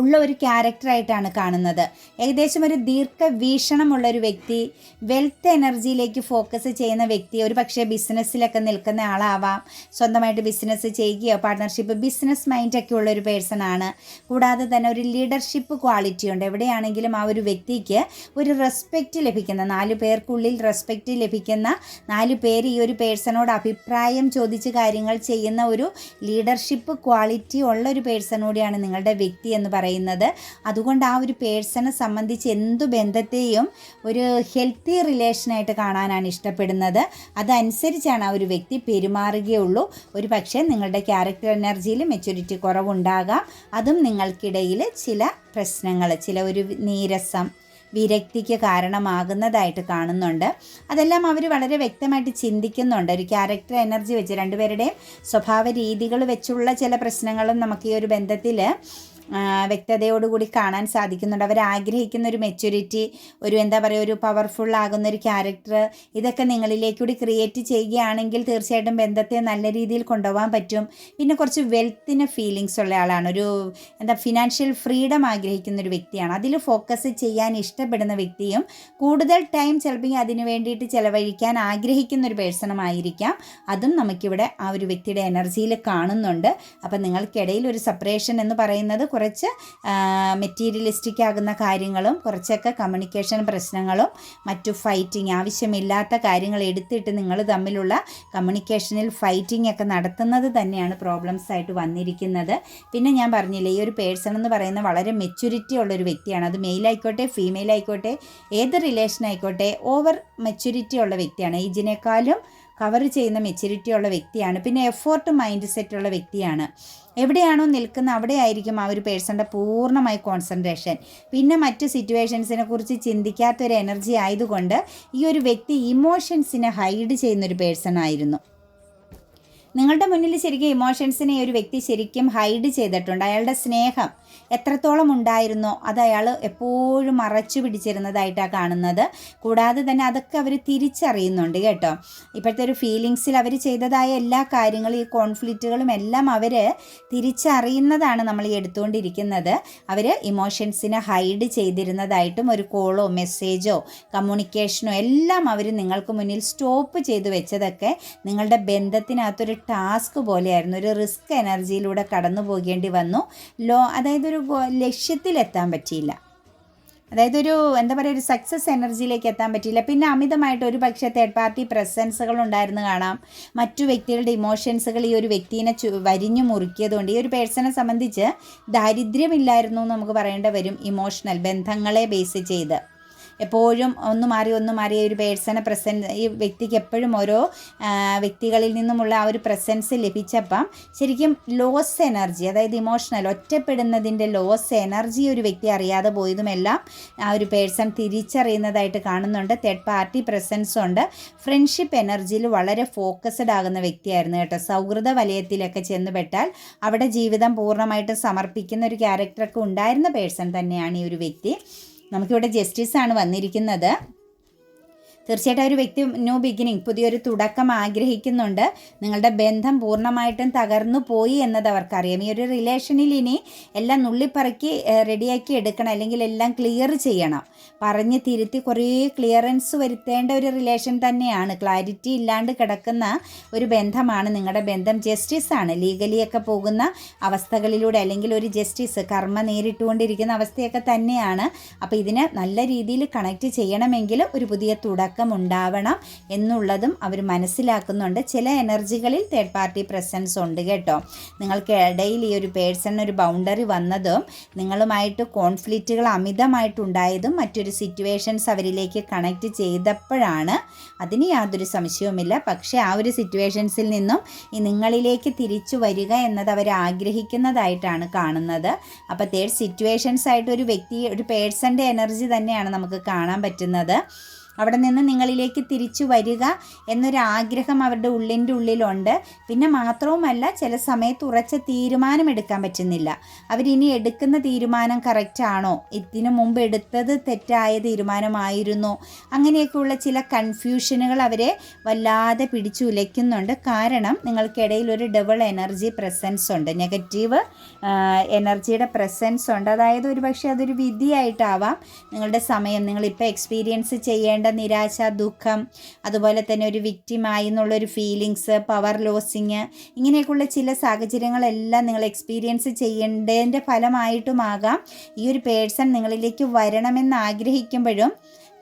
ഉള്ള ഒരു ക്യാരക്ടറായിട്ടാണ് കാണുന്നത്. ഏകദേശം ഒരു ദീർഘവീക്ഷണമുള്ള ഒരു വ്യക്തി വെൽത്ത് എനർജിയിലേക്ക് ഫോക്കസ് ചെയ്യുന്ന വ്യക്തി ഒരു പക്ഷേ ബിസിനസ്സിലൊക്കെ നിൽക്കുന്ന ആളാവാം സ്വന്തമായിട്ട് ബിസിനസ് ചെയ്യുകയോ പാർട്ട്ണർഷിപ്പ് ബിസിനസ് മൈൻഡൊക്കെ ഉള്ള ഒരു പേഴ്സൺ ആണ്. കൂടാതെ തന്നെ ഒരു ലീഡർഷിപ്പ് ക്വാളിറ്റി ഉണ്ട്. എവിടെയാണെങ്കിലും ആ ഒരു വ്യക്തിക്ക് ഒരു റെസ്പെക്റ്റ് ലഭിക്കുന്ന നാല് പേർക്കുള്ളിൽ റെസ്പെക്റ്റ് ലഭിക്കുന്ന നാല് പേര് ഈ ഒരു പേഴ്സണോട് അഭിപ്രായം ചോദിച്ച് കാര്യങ്ങൾ ചെയ്യുന്ന ഒരു ലീഡർഷിപ്പ് ക്വാളിറ്റി ഉള്ള ഒരു പേഴ്സൺ നിങ്ങളുടെ വ്യക്തി എന്ന് പറയുന്നത്. പറയുന്നത്. അതുകൊണ്ട് ആ ഒരു പേഴ്സണെ സംബന്ധിച്ച് എന്തു ബന്ധത്തെയും ഒരു ഹെൽത്തി റിലേഷനായിട്ട് കാണാനാണ് ഇഷ്ടപ്പെടുന്നത്. അതനുസരിച്ചാണ് ആ ഒരു വ്യക്തി പെരുമാറുകയുള്ളൂ. ഒരു പക്ഷേ നിങ്ങളുടെ ക്യാരക്ടർ എനർജിയിൽ മെച്യൂരിറ്റി കുറവുണ്ടാകാം. അതും നിങ്ങൾക്കിടയിൽ ചില പ്രശ്നങ്ങൾ ചില ഒരു നീരസം വിരക്തിക്ക് കാരണമാകുന്നതായിട്ട് കാണുന്നുണ്ട്. അതെല്ലാം അവർ വളരെ വ്യക്തമായിട്ട് ചിന്തിക്കുന്നുണ്ട്. ഒരു ക്യാരക്ടർ എനർജി വെച്ച് രണ്ടുപേരുടെയും സ്വഭാവ രീതികൾ വെച്ചുള്ള ചില പ്രശ്നങ്ങളും നമുക്ക് ഈ ഒരു ബന്ധത്തിൽ വ്യക്തതയോടുകൂടി കാണാൻ സാധിക്കുന്നുണ്ട്. അവർ ആഗ്രഹിക്കുന്ന ഒരു മെച്യൂരിറ്റി ഒരു എന്താ പറയുക ഒരു പവർഫുൾ ആകുന്ന ഒരു ക്യാരക്ടർ ഇതൊക്കെ നിങ്ങളിലേക്കൂടി ക്രിയേറ്റ് ചെയ്യുകയാണെങ്കിൽ തീർച്ചയായിട്ടും ബന്ധത്തെ നല്ല രീതിയിൽ കൊണ്ടുപോകാൻ പറ്റും. പിന്നെ കുറച്ച് വെൽത്തിന് ഫീലിങ്സ് ഉള്ള ആളാണ്. ഒരു എന്താ ഫിനാൻഷ്യൽ ഫ്രീഡം ആഗ്രഹിക്കുന്ന ഒരു വ്യക്തിയാണ്. അതിൽ ഫോക്കസ് ചെയ്യാൻ ഇഷ്ടപ്പെടുന്ന വ്യക്തിയും കൂടുതൽ ടൈം ചിലപ്പോൾ അതിന് വേണ്ടിയിട്ട് ചിലവഴിക്കാൻ ആഗ്രഹിക്കുന്ന ഒരു പേഴ്സണുമായിരിക്കാം അതും നമുക്കിവിടെ ആ ഒരു വ്യക്തിയുടെ എനർജിയിൽ കാണുന്നുണ്ട്. അപ്പം നിങ്ങൾക്കിടയിൽ ഒരു സെപ്പറേഷൻ എന്ന് പറയുന്നത് കുറച്ച് മെറ്റീരിയലിസ്റ്റിക് ആകുന്ന കാര്യങ്ങളും കുറച്ചൊക്കെ കമ്മ്യൂണിക്കേഷൻ പ്രശ്നങ്ങളും മറ്റു ഫൈറ്റിംഗ് ആവശ്യമില്ലാത്ത കാര്യങ്ങൾ എടുത്തിട്ട് നിങ്ങൾ തമ്മിലുള്ള കമ്മ്യൂണിക്കേഷനിൽ ഫൈറ്റിംഗ് ഒക്കെ നടത്തുന്നത് തന്നെയാണ് പ്രോബ്ലംസ് ആയിട്ട് വന്നിരിക്കുന്നത്. പിന്നെ ഞാൻ പറഞ്ഞില്ലേ ഈ ഒരു പേഴ്സൺ എന്ന് പറയുന്ന വളരെ മെച്യൂരിറ്റി ഉള്ളൊരു വ്യക്തിയാണ്. അത് മെയിൽ ആയിക്കോട്ടെ ഫീമെയിൽ ആയിക്കോട്ടെ ഏത് റിലേഷൻ ആയിക്കോട്ടെ ഓവർ മെച്യൂരിറ്റി ഉള്ള വ്യക്തിയാണ്. ഏജിനേക്കാളും കവർ ചെയ്യുന്ന മെച്യൂരിറ്റി ഉള്ള വ്യക്തിയാണ്. പിന്നെ എഫോർട്ട് മൈൻഡ് സെറ്റ് ഉള്ള വ്യക്തിയാണ്. എവിടെയാണോ നിൽക്കുന്ന അവിടെ ആയിരിക്കും ആ ഒരു പേഴ്സന്റെ പൂർണമായി കോൺസെൻട്രേഷൻ പിന്നെ മറ്റ് സിറ്റുവേഷൻസിനെ കുറിച്ച് ചിന്തിക്കാത്തൊരു എനർജി ആയതുകൊണ്ട് ഈ ഒരു വ്യക്തി ഇമോഷൻസിനെ ഹൈഡ് ചെയ്യുന്നൊരു പേഴ്സൺ ആയിരുന്നു. നിങ്ങളുടെ മുന്നിൽ ശരിക്കും ഇമോഷൻസിനെ ഒരു വ്യക്തി ശരിക്കും ഹൈഡ് ചെയ്തിട്ടുണ്ട്. അയാളുടെ സ്നേഹം എത്രത്തോളം ഉണ്ടായിരുന്നോ അത് അയാൾ എപ്പോഴും മറച്ചു പിടിച്ചിരുന്നതായിട്ടാണ് കാണുന്നത്. കൂടാതെ തന്നെ അതൊക്കെ അവർ തിരിച്ചറിയുന്നുണ്ട് കേട്ടോ. ഇപ്പോഴത്തെ ഒരു ഫീലിങ്സിൽ അവർ ചെയ്തതായ എല്ലാ കാര്യങ്ങളും ഈ കോൺഫ്ലിക്റ്റുകളും എല്ലാം അവർ തിരിച്ചറിയുന്നതാണ് നമ്മൾ ഈ എടുത്തുകൊണ്ടിരിക്കുന്നത്. അവർ ഇമോഷൻസിനെ ഹൈഡ് ചെയ്തിരുന്നതായിട്ടും ഒരു കോളോ മെസ്സേജോ കമ്മ്യൂണിക്കേഷനോ എല്ലാം അവർ നിങ്ങൾക്ക് മുന്നിൽ സ്റ്റോപ്പ് ചെയ്ത് വെച്ചതൊക്കെ നിങ്ങളുടെ ബന്ധത്തിനകത്തൊരു ടാസ്ക് പോലെയായിരുന്നു. ഒരു റിസ്ക് എനർജിയിലൂടെ കടന്നു പോകേണ്ടി വന്നു. ലോ അതായത് ഒരു ലക്ഷ്യത്തിലെത്താൻ പറ്റിയില്ല. അതായത് ഒരു എന്താ പറയുക ഒരു സക്സസ് എനർജിയിലേക്ക് എത്താൻ പറ്റിയില്ല. പിന്നെ അമിതമായിട്ട് ഒരു പക്ഷേ തേർഡ് പാർട്ടി പ്രസൻസുകൾ ഉണ്ടായിരുന്നു കാണാം. മറ്റു വ്യക്തികളുടെ ഇമോഷൻസുകൾ ഈ ഒരു വ്യക്തിനെ വരിഞ്ഞു മുറുക്കിയതുകൊണ്ട് ഈ ഒരു പേഴ്സണെ സംബന്ധിച്ച് ദാരിദ്ര്യമില്ലായിരുന്നു എന്ന് നമുക്ക് പറയേണ്ടി വരും ഇമോഷണൽ ബന്ധങ്ങളെ ബേസ് ചെയ്ത്. എപ്പോഴും ഒന്ന് മാറി ഒന്ന് മാറി ഒരു പേഴ്സണെ പ്രസൻസ് ഈ വ്യക്തിക്ക് എപ്പോഴും ഓരോ വ്യക്തികളിൽ നിന്നുമുള്ള ആ ഒരു പ്രസൻസ് ലഭിച്ചപ്പം ശരിക്കും ലോസ് എനർജി അതായത് ഇമോഷണൽ ഒറ്റപ്പെടുന്നതിന്റെ ലോസ് എനർജി ഒരു വ്യക്തി അറിയാതെ പോയതുമെല്ലാം ആ ഒരു പേഴ്സൺ തിരിച്ചറിയുന്നതായിട്ട് കാണുന്നുണ്ട്. തേർഡ് പാർട്ടി പ്രസൻസ് ഉണ്ട്. ഫ്രണ്ട്ഷിപ്പ് എനർജിയിൽ വളരെ ഫോക്കസ്ഡ് ആകുന്ന വ്യക്തിയായിരുന്നു കേട്ടോ. സൗഹൃദ വലയത്തിലൊക്കെ ചെന്നുപെട്ടാൽ അവിടെ ജീവിതം പൂർണമായിട്ടും സമർപ്പിക്കുന്ന ഒരു ക്യാരക്ടറൊക്കെ ഉണ്ടായിരുന്ന പേഴ്സൺ തന്നെയാണ് ഈ ഒരു വ്യക്തി. നമുക്കിവിടെ ജസ്റ്റിസ് ആണ് വന്നിരിക്കുന്നത്. തീർച്ചയായിട്ടും ഒരു വ്യക്തി ന്യൂ ബിഗിനിങ് പുതിയൊരു തുടക്കം ആഗ്രഹിക്കുന്നുണ്ട്. നിങ്ങളുടെ ബന്ധം പൂർണമായിട്ടും തകർന്നു പോയി എന്നത് അവർക്കറിയാം. ഈ ഒരു റിലേഷനിൽ ഇനി എല്ലാം നുള്ളിപ്പറക്കി റെഡിയാക്കി എടുക്കണം അല്ലെങ്കിൽ എല്ലാം ക്ലിയർ ചെയ്യണം. പറഞ്ഞ് തിരുത്തി കുറേ ക്ലിയറൻസ് വരുത്തേണ്ട ഒരു റിലേഷൻ തന്നെയാണ്. ക്ലാരിറ്റി ഇല്ലാണ്ട് കിടക്കുന്ന ഒരു ബന്ധമാണ് നിങ്ങളുടെ ബന്ധം. ജസ്റ്റിസ് ആണ്. ലീഗലിയൊക്കെ പോകുന്ന അവസ്ഥകളിലൂടെ അല്ലെങ്കിൽ ഒരു ജസ്റ്റിസ് കർമ്മ നേരിട്ടുകൊണ്ടിരിക്കുന്ന അവസ്ഥയൊക്കെ തന്നെയാണ്. അപ്പോൾ ഇതിനെ നല്ല രീതിയിൽ കണക്ട് ചെയ്യണമെങ്കിൽ ഒരു പുതിയ തുടക്കം ഉണ്ടാവണം എന്നുള്ളതും അവർ മനസ്സിലാക്കുന്നുണ്ട്. ചില എനർജികളിൽ തേർഡ് പാർട്ടി പ്രസൻസ് ഉണ്ട് കേട്ടോ. നിങ്ങൾക്ക് ഇടയിൽ ഈ ഒരു പേഴ്സൺ ഒരു ബൗണ്ടറി വന്നതും നിങ്ങളുമായിട്ട് കോൺഫ്ലിക്റ്റുകൾ അമിതമായിട്ടുണ്ടായതും മറ്റൊരു സിറ്റുവേഷൻസ് അവരിലേക്ക് കണക്ട് ചെയ്തപ്പോഴാണ്. അതിന് യാതൊരു സംശയവുമില്ല. പക്ഷേ ആ ഒരു സിറ്റുവേഷൻസിൽ നിന്നും ഈ നിങ്ങളിലേക്ക് തിരിച്ചു വരിക എന്നത് അവർ ആഗ്രഹിക്കുന്നതായിട്ടാണ് കാണുന്നത്. അപ്പോൾ തേർഡ് സിറ്റുവേഷൻസ് ആയിട്ട് ഒരു വ്യക്തി ഒരു പേഴ്സന്റെ എനർജി തന്നെയാണ് നമുക്ക് കാണാൻ പറ്റുന്നത്. അവിടെ നിന്ന് നിങ്ങളിലേക്ക് തിരിച്ചു വരിക എന്നൊരാഗ്രഹം അവരുടെ ഉള്ളിന്റെ ഉള്ളിലുണ്ട്. പിന്നെ മാത്രവുമല്ല ചില സമയത്ത് ഉറച്ച തീരുമാനം എടുക്കാൻ പറ്റുന്നില്ല. അവരിനി എടുക്കുന്ന തീരുമാനം കറക്റ്റ് ആണോ? ഇതിനു മുമ്പ് എടുത്തത് തെറ്റായ തീരുമാനമായിരുന്നോ. അങ്ങനെയൊക്കെയുള്ള ചില കൺഫ്യൂഷനുകൾ അവരെ വല്ലാതെ പിടിച്ചുലയ്ക്കുന്നുണ്ട്. കാരണം നിങ്ങൾക്കിടയിൽ ഒരു ഡബിൾ എനർജി പ്രസൻസ് ഉണ്ട്. നെഗറ്റീവ് എനർജിയുടെ പ്രസൻസ് ഉണ്ട്. അതായത് ഒരു പക്ഷേ അതൊരു വിധിയായിട്ടാവാം നിങ്ങളുടെ സമയം. നിങ്ങളിപ്പോൾ എക്സ്പീരിയൻസ് ചെയ്യേണ്ട നിരാശ ദുഃഖം അതുപോലെ തന്നെ ഒരു വിക്റ്റിമായി എന്നുള്ളൊരു ഫീലിങ്സ് പവർ ലോസിങ് ഇങ്ങനെയൊക്കെയുള്ള ചില സാഹചര്യങ്ങളെല്ലാം നിങ്ങൾ എക്സ്പീരിയൻസ് ചെയ്യേണ്ടതിന്റെ ഫലമായിട്ടുമാകാം. ഈ ഒരു പേഴ്സൺ നിങ്ങളിലേക്ക് വരണമെന്ന് ആഗ്രഹിക്കുമ്പോഴും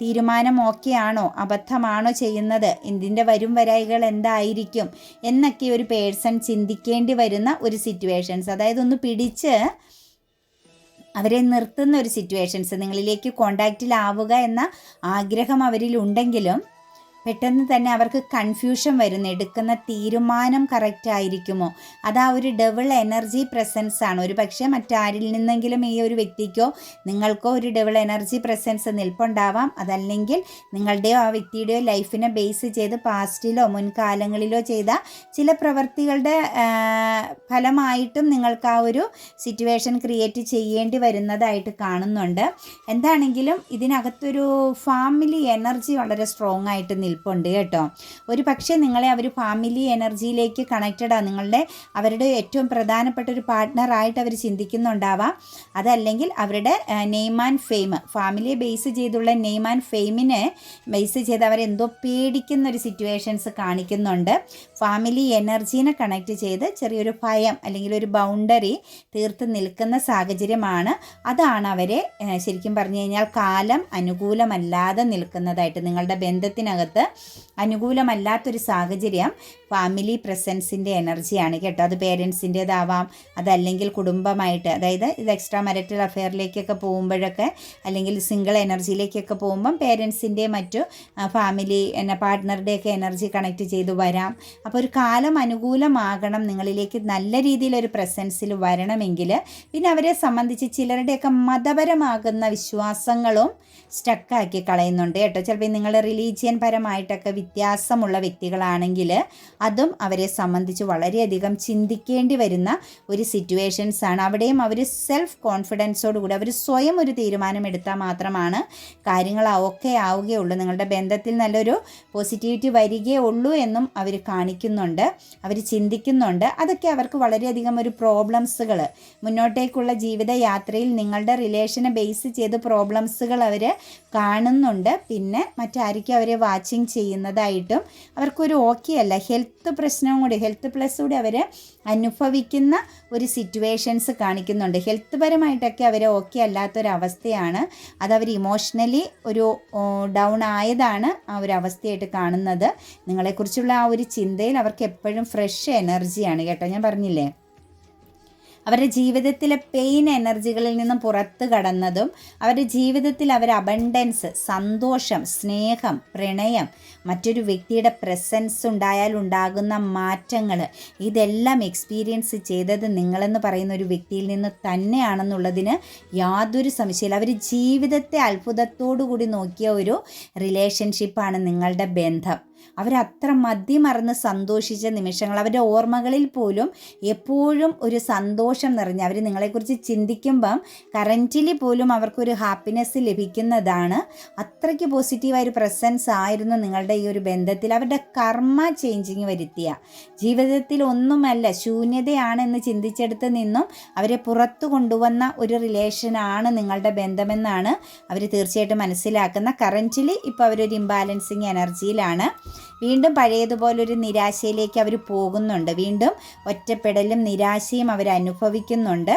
തീരുമാനം ഓക്കെയാണോ അബദ്ധമാണോ ചെയ്യുന്നത് ഇതിന്റെ വരും വരായികൾ എന്തായിരിക്കും എന്നൊക്കെ ഒരു പേഴ്സൺ ചിന്തിക്കേണ്ടി വരുന്ന ഒരു സിറ്റുവേഷൻസ് അതായത് ഒന്ന് പിടിച്ച് അവരെ നിർത്തുന്ന ഒരു സിറ്റുവേഷൻസ് നിങ്ങളിലേക്ക് കോണ്ടാക്റ്റിലാവുക എന്ന ആഗ്രഹം അവരിലുണ്ടെങ്കിലും പെട്ടെന്ന് തന്നെ അവർക്ക് കൺഫ്യൂഷൻ വരുന്നു. എടുക്കുന്ന തീരുമാനം കറക്റ്റ് ആയിരിക്കുമോ? അത് ആ ഒരു ഡബിൾ എനർജി പ്രസൻസ് ആണ്. ഒരു പക്ഷേ മറ്റാരിൽ നിന്നെങ്കിലും ഈ ഒരു വ്യക്തിക്കോ നിങ്ങൾക്കോ ഒരു ഡബിൾ എനർജി പ്രസൻസ് നിൽപ്പുണ്ടാവാം. അതല്ലെങ്കിൽ നിങ്ങളുടെയോ ആ വ്യക്തിയുടെയോ ലൈഫിനെ ബേസ് ചെയ്ത് പാസ്റ്റിലോ മുൻകാലങ്ങളിലോ ചെയ്ത ചില പ്രവൃത്തികളുടെ ഫലമായിട്ടും നിങ്ങൾക്ക് ആ ഒരു സിറ്റുവേഷൻ ക്രിയേറ്റ് ചെയ്യേണ്ടി വരുന്നതായിട്ട് കാണുന്നുണ്ട്. എന്താണെങ്കിലും ഇതിനകത്തൊരു ഫാമിലി എനർജി വളരെ സ്ട്രോങ് ആയിട്ട് നിൽപ്പുണ്ട് കേട്ടോ. ഒരു പക്ഷേ നിങ്ങളെ അവർ ഫാമിലി എനർജിയിലേക്ക് കണക്റ്റഡാണ് നിങ്ങളുടെ അവരുടെ ഏറ്റവും പ്രധാനപ്പെട്ട ഒരു പാർട്ട്ണറായിട്ട് അവർ ചിന്തിക്കുന്നുണ്ടാവാം. അതല്ലെങ്കിൽ അവരുടെ നെയിം ആൻഡ് ഫെയിം ഫാമിലിയെ ബേസ് ചെയ്തുള്ള നെയിം ആൻഡ് ഫെയിമിനെ ബേസ് ചെയ്ത് അവരെന്തോ പേടിക്കുന്ന ഒരു സിറ്റുവേഷൻസ് കാണിക്കുന്നുണ്ട്. ഫാമിലി എനർജീനെ കണക്ട് ചെയ്ത് ചെറിയൊരു ഭയം അല്ലെങ്കിൽ ഒരു ബൗണ്ടറി തീർത്ത് നിൽക്കുന്ന സാഹചര്യമാണ്. അതാണ് അവരെ ശരിക്കും പറഞ്ഞു കഴിഞ്ഞാൽ കാലം അനുകൂലമല്ലാതെ നിൽക്കുന്നതായിട്ട് നിങ്ങളുടെ ബന്ധത്തിനകത്ത് അനുകൂലമല്ലാത്തൊരു സാഹചര്യം ഫാമിലി പ്രസൻസിന്റെ എനർജിയാണ് കേട്ടോ. അത് പേരൻസിന്റേതാവാം അതല്ലെങ്കിൽ കുടുംബമായിട്ട്. അതായത് ഇത് എക്സ്ട്രാ മരറ്റൽ അഫെയറിലേക്കൊക്കെ പോകുമ്പോഴൊക്കെ അല്ലെങ്കിൽ സിംഗിൾ എനർജിയിലേക്കൊക്കെ പോകുമ്പം പേരൻസിന്റെ മറ്റു ഫാമിലി എന്നെ പാർട്ട്ണറുടെയൊക്കെ എനർജി കണക്ട് ചെയ്ത് വരാം. അപ്പോൾ ഒരു കാലം അനുകൂലമാകണം നിങ്ങളിലേക്ക് നല്ല രീതിയിലൊരു പ്രസൻസിൽ വരണമെങ്കിൽ പിന്നെ അവരെ സംബന്ധിച്ച് ചിലരുടെയൊക്കെ മതപരമാകുന്ന വിശ്വാസങ്ങളും സ്റ്റക്കാക്കി കളയുന്നുണ്ട് കേട്ടോ. ചിലപ്പോൾ നിങ്ങളുടെ റിലീജിയൻ പരമായിട്ടൊക്കെ വ്യത്യാസമുള്ള വ്യക്തികളാണെങ്കിൽ അതും അവരെ സംബന്ധിച്ച് വളരെയധികം ചിന്തിക്കേണ്ടി വരുന്ന ഒരു സിറ്റുവേഷൻസ് ആണ്. അവിടെയും അവർ സെൽഫ് കോൺഫിഡൻസോടുകൂടി അവർ സ്വയം ഒരു തീരുമാനം എടുത്താൽ മാത്രമാണ് കാര്യങ്ങൾ ഒക്കെ ആവുകയുള്ളൂ. നിങ്ങളുടെ ബന്ധത്തിൽ നല്ലൊരു പോസിറ്റിവിറ്റി വരികയേ ഉള്ളൂ എന്നും അവർ കാണിക്കുന്നുണ്ട് അവർ ചിന്തിക്കുന്നുണ്ട്. അതൊക്കെ അവർക്ക് വളരെയധികം ഒരു പ്രോബ്ലംസുകൾ മുന്നോട്ടേക്കുള്ള ജീവിത യാത്രയിൽ നിങ്ങളുടെ റിലേഷനെ ബേസ് ചെയ്ത് പ്രോബ്ലംസുകൾ അവർ കാണുന്നുണ്ട്. പിന്നെ മറ്റായിരിക്കും അവരെ വാച്ചിങ് ചെയ്യുന്നതായിട്ടും അവർക്കൊരു ഓക്കെ അല്ല. ഹെൽത്ത് പ്രശ്നവും കൂടി ഹെൽത്ത് പ്ലസ് കൂടി അവർ അനുഭവിക്കുന്ന ഒരു സിറ്റുവേഷൻസ് കാണിക്കുന്നുണ്ട്. ഹെൽത്ത് പരമായിട്ടൊക്കെ അവർ ഓക്കെ അല്ലാത്തൊരവസ്ഥയാണ്. അതവർ ഇമോഷണലി ഒരു ഡൗൺ ആയതാണ് ആ ഒരു അവസ്ഥയായിട്ട് കാണുന്നത്. നിങ്ങളെക്കുറിച്ചുള്ള ആ ഒരു ചിന്തയിൽ അവർക്ക് എപ്പോഴും ഫ്രഷ് എനർജിയാണ് കേട്ടോ. ഞാൻ പറഞ്ഞില്ലേ? അവരുടെ ജീവിതത്തിലെ പെയിൻ എനർജികളിൽ നിന്നും പുറത്തു കടന്നതും അവരുടെ ജീവിതത്തിൽ അവർ അബണ്ടൻസ് സന്തോഷം സ്നേഹം പ്രണയം മറ്റൊരു വ്യക്തിയുടെ പ്രസൻസ് ഉണ്ടായാൽ ഉണ്ടാകുന്ന മാറ്റങ്ങൾ ഇതെല്ലാം എക്സ്പീരിയൻസ് ചെയ്തത് നിങ്ങളെന്ന് പറയുന്ന ഒരു വ്യക്തിയിൽ നിന്ന് തന്നെയാണെന്നുള്ളതിന് യാതൊരു സംശയമില്ല അവർ ജീവിതത്തെ അത്ഭുതത്തോടു കൂടി നോക്കിയ ഒരു റിലേഷൻഷിപ്പാണ് നിങ്ങളുടെ ബന്ധം. അവരത്ര മറന്ന് സന്തോഷിച്ച നിമിഷങ്ങൾ. അവരുടെ ഓർമ്മകളിൽ പോലും എപ്പോഴും ഒരു സന്തോഷം നിറഞ്ഞ അവർ നിങ്ങളെക്കുറിച്ച് ചിന്തിക്കുമ്പം കറന്റിലി പോലും അവർക്കൊരു ഹാപ്പിനെസ് ലഭിക്കുന്നതാണ്. അത്രയ്ക്ക് പോസിറ്റീവായ ഒരു പ്രസൻസ് ആയിരുന്നു നിങ്ങളുടെ ഈ ഒരു ബന്ധത്തിൽ അവരുടെ കർമ്മ ചേഞ്ചിങ് വരുത്തിയ. ജീവിതത്തിൽ ഒന്നുമല്ല ശൂന്യതയാണെന്ന് ചിന്തിച്ചെടുത്ത് നിന്നും അവരെ പുറത്തു കൊണ്ടുവന്ന ഒരു റിലേഷനാണ് നിങ്ങളുടെ ബന്ധമെന്നാണ് അവർ തീർച്ചയായിട്ടും മനസ്സിലാക്കുന്ന. കറന്റിൽ ഇപ്പോൾ അവരൊരു ഇംബാലൻസിങ് എനർജിയിലാണ് വീണ്ടും പഴയതുപോലൊരു നിരാശയിലേക്ക് അവർ പോകുന്നുണ്ട്. വീണ്ടും ഒറ്റപ്പെടലും നിരാശയും അവർ അനുഭവിക്കുന്നുണ്ട്.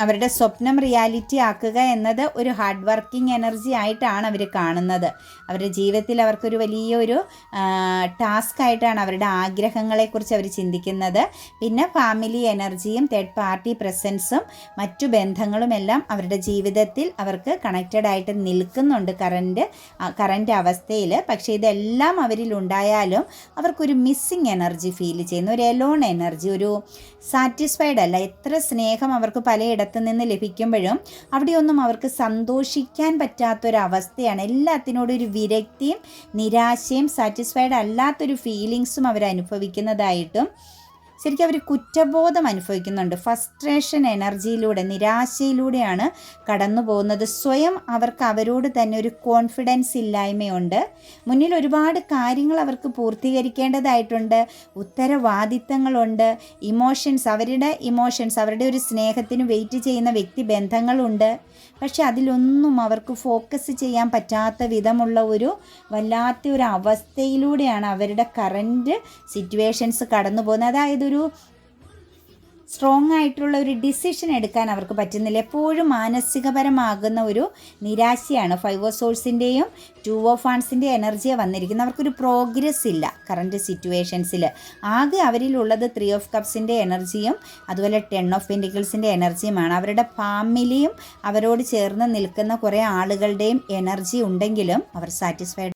അവരുടെ സ്വപ്നം റിയാലിറ്റി ആക്കുക എന്നത് ഒരു ഹാർഡ് വർക്കിംഗ് എനർജി ആയിട്ടാണ് അവർ കാണുന്നത്. അവരുടെ ജീവിതത്തിൽ അവർക്കൊരു വലിയൊരു ടാസ്ക് ആയിട്ടാണ് അവരുടെ ആഗ്രഹങ്ങളെക്കുറിച്ച് അവർ ചിന്തിക്കുന്നത്. പിന്നെ ഫാമിലി എനർജിയും തേർഡ് പാർട്ടി പ്രസൻസും മറ്റു ബന്ധങ്ങളുമെല്ലാം അവരുടെ ജീവിതത്തിൽ അവർക്ക് കണക്റ്റഡ് ആയിട്ട് നിൽക്കുന്നുണ്ട് കറന്റ് കറന്റ് അവസ്ഥയിൽ പക്ഷേ ഇതെല്ലാം അവരിൽ ഉണ്ടായാലും അവർക്കൊരു മിസ്സിങ് എനർജി ഫീൽ ചെയ്യുന്ന. ഒരു എലോൺ എനർജി ഒരു സാറ്റിസ്ഫൈഡ് അല്ല. എത്ര സ്നേഹം അവർക്ക് പലയിടത്തും ഇടത്തു നിന്ന് ലഭിക്കുമ്പോഴും അവിടെയൊന്നും അവർക്ക് സന്തോഷിക്കാൻ പറ്റാത്തൊരവസ്ഥയാണ്. എല്ലാത്തിനോടും ഒരു വിരക്തിയും നിരാശയും സാറ്റിസ്ഫൈഡ് അല്ലാത്തൊരു ഫീലിങ്സും അവർ അനുഭവിക്കുന്നതായിട്ടും ശരിക്കും അവർ കുറ്റബോധം അനുഭവിക്കുന്നുണ്ട്. ഫസ്ട്രേഷൻ എനർജിയിലൂടെ നിരാശയിലൂടെയാണ് കടന്നു പോകുന്നത്. സ്വയം അവർക്ക് അവരോട് തന്നെ ഒരു കോൺഫിഡൻസ് ഇല്ലായ്മയുണ്ട്. മുന്നിൽ ഒരുപാട് കാര്യങ്ങൾ അവർക്ക് പൂർത്തീകരിക്കേണ്ടതായിട്ടുണ്ട്. ഉത്തരവാദിത്തങ്ങളുണ്ട്. ഇമോഷൻസ് അവരുടെ ഇമോഷൻസ് അവരുടെ ഒരു സ്നേഹത്തിന് വെയിറ്റ് ചെയ്യുന്ന വ്യക്തി ബന്ധങ്ങളുണ്ട്. പക്ഷെ അതിലൊന്നും അവർക്ക് ഫോക്കസ് ചെയ്യാൻ പറ്റാത്ത വിധമുള്ള ഒരു വല്ലാത്ത ഒരു അവസ്ഥയിലൂടെയാണ് അവരുടെ കറന്റ് സിറ്റുവേഷൻസ് കടന്നു പോകുന്നത് അതായത് ഒരു സ്ട്രോങ് ആയിട്ടുള്ള ഒരു ഡിസിഷൻ എടുക്കാൻ അവർക്ക് പറ്റുന്നില്ല. എപ്പോഴും മാനസികപരമാകുന്ന ഒരു നിരാശയാണ് ഫൈവ് ഓഫ് സോഴ്സിന്റെയും ടു ഓഫ് ഫാൻസിന്റെ എനർജിയാണ് വന്നിരിക്കുന്നത്. അവർക്കൊരു പ്രോഗ്രസ് ഇല്ല കറണ്ട് സിറ്റുവേഷൻസിൽ ആകെ അവരിലുള്ളത് ത്രീ ഓഫ് കപ്സിന്റെ എനർജിയും അതുപോലെ ടെൻ ഓഫ് പെന്റിക്കിൾസിന്റെ എനർജിയുമാണ് അവരുടെ ഫാമിലിയും അവരോട് ചേർന്ന് നിൽക്കുന്ന കുറേ ആളുകളുടെയും എനർജി ഉണ്ടെങ്കിലും അവർ സാറ്റിസ്ഫൈഡ്